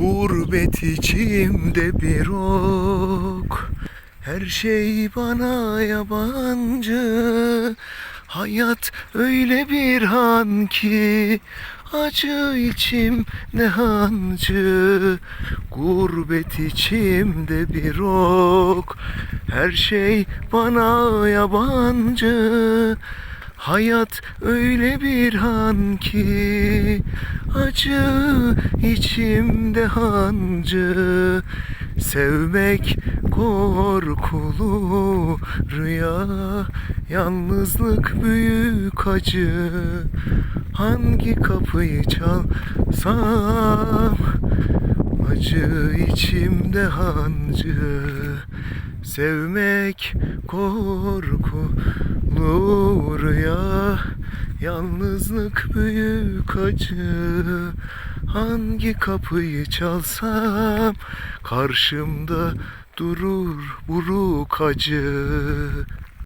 Gurbet içimde bir ok. Her şey bana yabancı. Hayat öyle bir han ki Acı içim ne hancı. Gurbet içimde bir ok. Her şey bana yabancı Hayat öyle bir han ki Acı içimde hancı. Sevmek korkulu rüya Yalnızlık büyük acı. Hangi kapıyı çalsam Acı içimde hancı. Sevmek korkulu Yalnızlık büyük acı. Hangi kapıyı çalsam Karşımda durur buruk acı